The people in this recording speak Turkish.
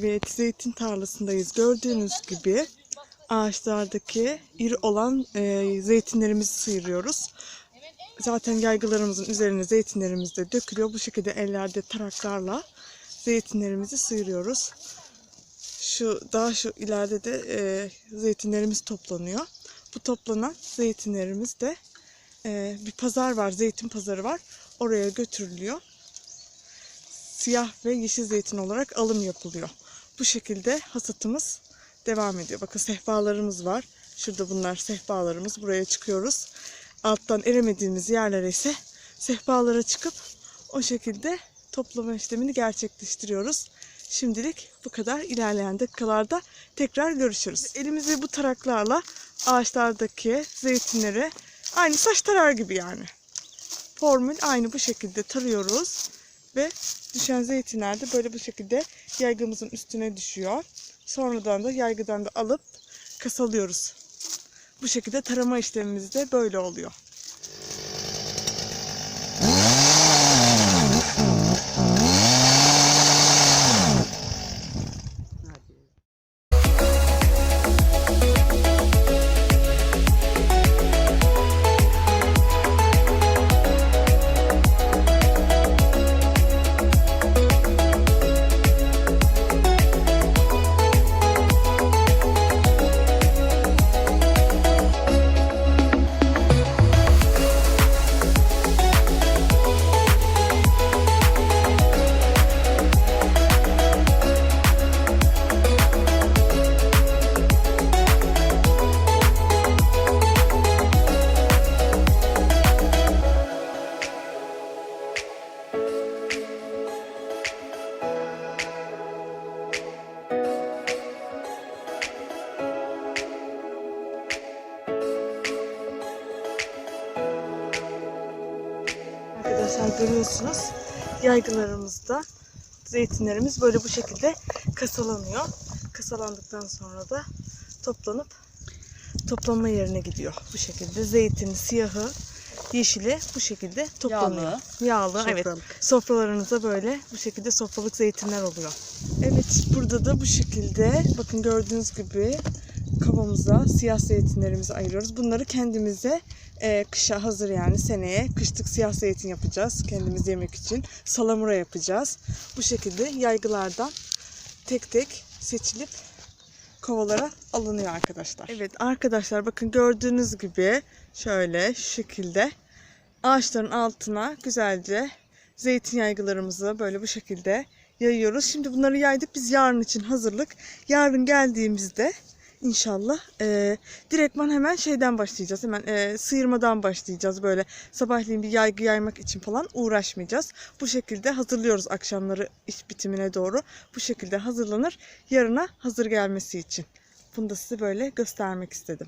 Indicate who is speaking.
Speaker 1: Evet, zeytin tarlasındayız. Gördüğünüz gibi ağaçlardaki iri olan e, zeytinlerimizi sıyırıyoruz. Zaten yaygılarımızın üzerine zeytinlerimiz de dökülüyor. Bu şekilde ellerde taraklarla zeytinlerimizi sıyırıyoruz. Şu daha şu ileride de e, zeytinlerimiz toplanıyor. Bu toplanan zeytinlerimiz de e, bir pazar var, zeytin pazarı var. Oraya götürülüyor siyah ve yeşil zeytin olarak alım yapılıyor. Bu şekilde hasatımız devam ediyor. Bakın sehpalarımız var. Şurada bunlar sehpalarımız. Buraya çıkıyoruz. Alttan eremediğimiz yerlere ise sehpalara çıkıp o şekilde toplama işlemini gerçekleştiriyoruz. Şimdilik bu kadar. İlerleyen dakikalarda tekrar görüşürüz. Elimizi bu taraklarla ağaçlardaki zeytinleri aynı saç tarar gibi yani. Formül aynı bu şekilde tarıyoruz ve düşen zeytinler de böyle bu şekilde yaygımızın üstüne düşüyor. Sonradan da yaygıdan da alıp kasalıyoruz. Bu şekilde tarama işlemimiz de böyle oluyor. Arkadaşlar görüyorsunuz yaygılarımızda zeytinlerimiz böyle bu şekilde kasalanıyor. Kasalandıktan sonra da toplanıp toplama yerine gidiyor. Bu şekilde zeytin siyahı, yeşili bu şekilde toplanıyor.
Speaker 2: Yağlı.
Speaker 1: Yağlı, evet.
Speaker 2: Sofralık.
Speaker 1: Sofralarınızda böyle bu şekilde sofralık zeytinler oluyor. Evet burada da bu şekilde bakın gördüğünüz gibi kavamıza siyah zeytinlerimizi ayırıyoruz. Bunları kendimize e, kışa hazır yani seneye kışlık siyah zeytin yapacağız kendimiz yemek için. Salamura yapacağız. Bu şekilde yaygılardan tek tek seçilip kovalara alınıyor arkadaşlar. Evet arkadaşlar bakın gördüğünüz gibi şöyle şu şekilde ağaçların altına güzelce zeytin yaygılarımızı böyle bu şekilde yayıyoruz. Şimdi bunları yaydık biz yarın için hazırlık. Yarın geldiğimizde inşallah e, direktman hemen şeyden başlayacağız. Hemen e, sıyırmadan başlayacağız. Böyle sabahleyin bir yaygı yaymak için falan uğraşmayacağız. Bu şekilde hazırlıyoruz akşamları iş bitimine doğru. Bu şekilde hazırlanır yarına hazır gelmesi için. Bunu da size böyle göstermek istedim.